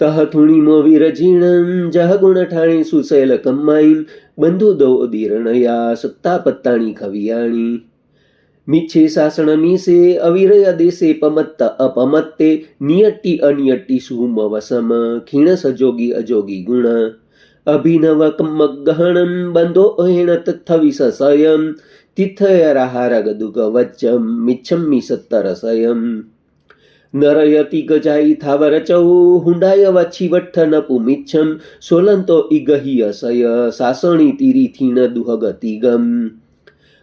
તહથુણીમો વિરજીણં જહ ગુણઠાણી સુશૈલ કમ્માઈન, બંધુ દો દીર્ણયા સત્તા પત્તાણી ખવિયાણી. મિચ્છે શાસન મીસે, અવિરય દેશે પમત્ત અપમત્તે, નિયટ્ટી અનિયટ્ટી સુમ વસમ ખીણ સજોગી અજોગી ગુણ. અભિનવ કમ્મગહણં બંધો અહેણ તથવિસ સયમ તિથયરાહારગદુગ વચ્ચમ મિચ્છમ્મિ સત્તરસયમ નરયતિ થાવર ચૌ હુંડાય વચ્છી વઠ્ઠ નપુમિચ્છમ સોલંતો ઇગહિય સય સાસણી તીરી થીણ દુહગતિગમ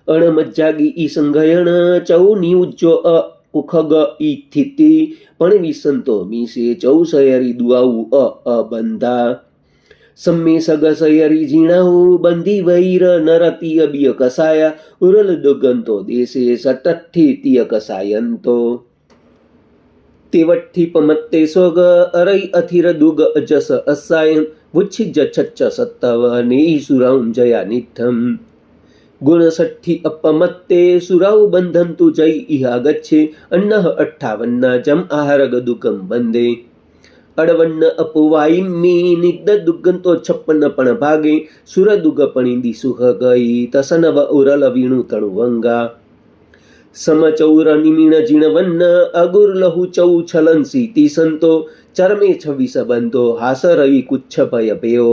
અણમજ્જાગી ઈ સંઘયણ ચૌ નિયુજ્જો અ ઉખગ ઈ સ્થિતિ પણ વિસંતો મીસે ચૌ સયરી દુઆઉ અ અબંધા સમ્મે સગ સયરી ઝીણાઉ બંધી વૈર નરતિય બિય કસાયા ઉરલ દુગંતો દેશે સટઠ્ઠી તિય કસાયંતો તેવઠ્ઠી પમત્તે સ્વગ અરૈ અથિર દુગ અજસ અસાયમ વુચ્છિજ છચ્ચ સત્તવ નેઈ સુરાઉં જયા નિઠ્ઠમ ગુણસઠ્ઠી અપમત્તે સુરાઉ બંધંતુ જય ઇહા ગચ્છે, અન્ન અઠ્ઠાવન્ના જમ આહારગ દુગમ બંદે અડવન્ન અપવાઈમી નિદ્દ દુગ્ગંતો છપ્પન પણ ભાગે, સુર દુગ પણી સુહ ગઈ, તસનવ ઉરલ વીણુ તણુ વંગા સમચૌર નિમીણ જીણવન્ન અગુર લહુ ચૌ છલન સીતી સંતો ચરમે છવ્વીસ બંધો હાસરઈ કુચ્છ ભય પેયો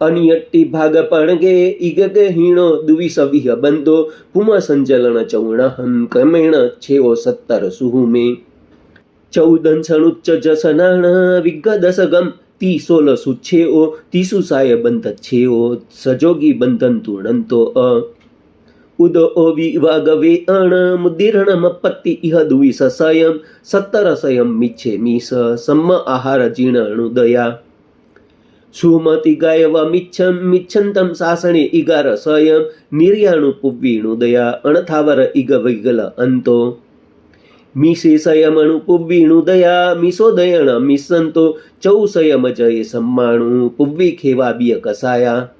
અનિયટ્ટી ભાગ પણગે ઇગગ હીણો દુવિસ વિહ બંધો પુમ સંજલન ચૌણહમ ક્રમેણ છેઓ સત્તર સુહુમે ચૌદંસણુચ્ચ જસનાણ વિગદસગમ તી સોલ સુછેઓ તીસુ સાય બંધ છેઓ સજોગી બંધન તુણંતો અ ઉદ ઓ વિવાગવે અણ મુદીર્ણ મપત્તિ ઇહ દુવિસ સયમ સત્તર સયમ મિચ્છે મીસ સમ્મ આહાર જીર્ણુદયા સુમતિ ગાયવ મિચ્છમ મિચ્છંતમ સાસણે ઇગાર સયમ નિર્યાણુ પુવ્વીણુદયા અણથાવર ઇગ વૈગલ અંતો મીસે સંયમણુ પુવ્વીણુદયા મિસોદયણ મિસંતો ચૌ સંયમ જય સમ્માણુ પુવ્વી ખેવાબિય કસાયા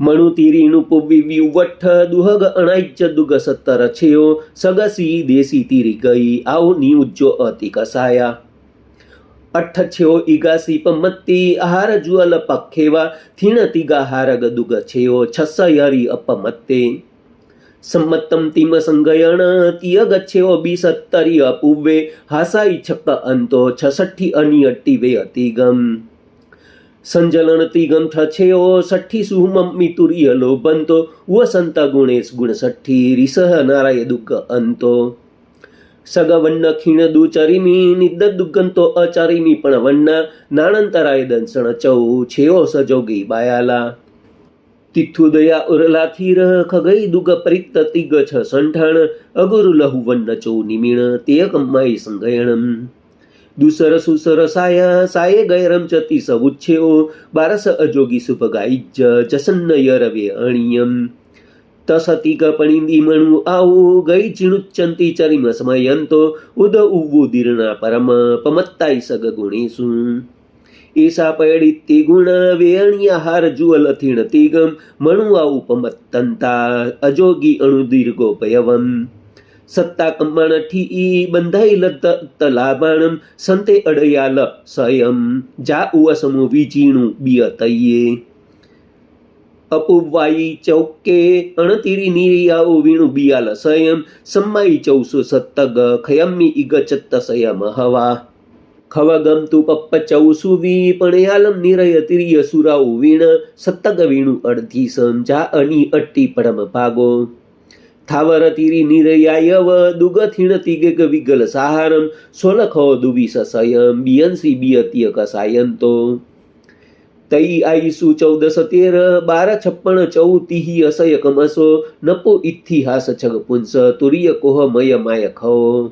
મણુ તીરીણુ પુવ્વી વ્યુવઠ્ઠ દુહગ અણાઈચ દુગ સત્તર છેયો, સગસી દેસી તીરી ગઈ આવ નિઉજ્જો અતિ કસાયા. અઠ્ઠ છેઓ ઈગાસી પમત્તી, આહાર જુઅલ પખેવા, થીણ તિગા હારગ દુગ છેયો છસ યરી અપમત્તે. સંમતમ તિમ સંગયણ તિય ગચ્છેઓ બી સત્તરી અપુવે, હાસાઈ છક્ક અંતો છસઠ્ઠી અનિયટ્ટી વે અતિગમ. સંજલન તિગમ છછેઓ સઠ્ઠી સુહમમ મિતુરિય લોભંતો, વસંત ગુણેશ ગુણ સઠ્ઠી રિસહ નારાય દુઃખ અંતો. સગવન્ન ખીણ દુચરિમી, નિદ્દ દુગ્ગંતો અચરિમી પણ વન્ન નાણંતરાય દંસણ ચૌ છેઓ સજોગી બાયાલા. તિથુદયા ઉરલાથીર ખગઈ દુગ પરિત તિગ છ સંઠાણ, અગુરુ લહુ વન્ન ચૌ નિમીણ, તે કમ્માઈ સંગયણમ. દુસર સુસર સાયા ગૈરમ ચતી સવુચ્છેઓ બારસ અજોગી સુભગાઈજ જસન્ન યરવે અણિયમ. તસતિક પણિંદી મણુ આવું, ગઈ ચિણુચ્ચંતી ચરિમ સમયંતો, ઉદ ઉવ્વુ દીર્ણા પરમ પમત્તાઈ સગ ગુણેશુ. એસા પૈડિત્તિ ગુણ, વેણ્યાહાર જુઅલ અથીણ તિગમ, મણુ આવું પમત્તંતા, અજોગી અણુ દીર્ઘો પયવમ સત્તા કંબાણઠી ઈ બંધાઈ તલાબાણમ સંતે અડયાલ સયમ. જા ઉવસમો વિજીણું બિયતયે. અપુવાઈ ચૌકે અણતીરી નિરિયાઓ વીણુ બિયાલ સયમ. સમ્માઈ ચૌસુ સત્તગ ખયમ્મી ઇગચત્ત સયમ હવા. ખવગમ તુ પપ્પ ચૌસુ વી પણયાલમ નિરય તિરિય સુરાઉ વીણ. સત્તગ વીણુ અડધી સમ જા અની અટ્ટી પરમ ભાગો. થાવર તીરી નિરયાયવ દુગ થીણ તિગગ વિગલ સાહારમ, સોલખો દુવિસ સયમ, બિયંસી બિયતિય કસાયંતો. તઈ આઈસુ ચૌદસ તેર, બાર છપ્પન ચૌ તિહી અસય કમસો, નપો ઇતિહાસ છગ પુંસ, તુરિય કોહ મય માય ખો.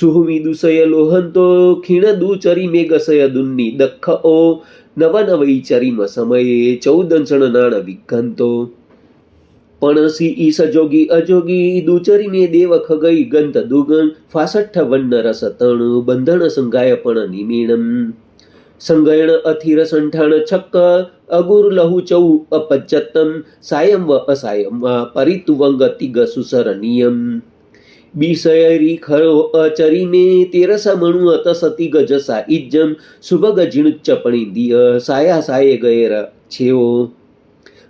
સુહમી દુસય લોહંતો, ખીણ દુચરી મેઘસય દુન્ની દખ ઓ નવ નવઈ ચરીમ સમયે ચૌદંસણ નાણ વિઘંતો પણસી ઈ સજોગી અજોગી દુચરી મે દેવ ખગઈ ગંત દુગણ, ફાસઠ વન્ન રસ તણ બંધણ સંગાય પણ નિમીણમ. સંગયણ અથિર સંઠાણ છક્ક, અગુર લહુ ચૌ અપજ્જતમ, સાયમ વ અસાયમ પરિતુવંગ તિગ સુસર નિયમ બિષયરી ખરો અચરીને તેરસ મણુ અત સતી ગજ ઇજ્જમ સુભગ ઝીણુચ્ચ પણીંદિય સાયા સાયે ગયેર છેઓ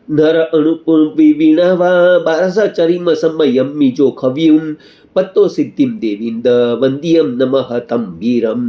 નર અણુપુંપી વીણાવા બારસ ચરીમ સમયમ મીજો ખવ્યુમ પત્તો સિદ્ધિમ દેવિંદ વંદિયમ નમઃ તંબીરમ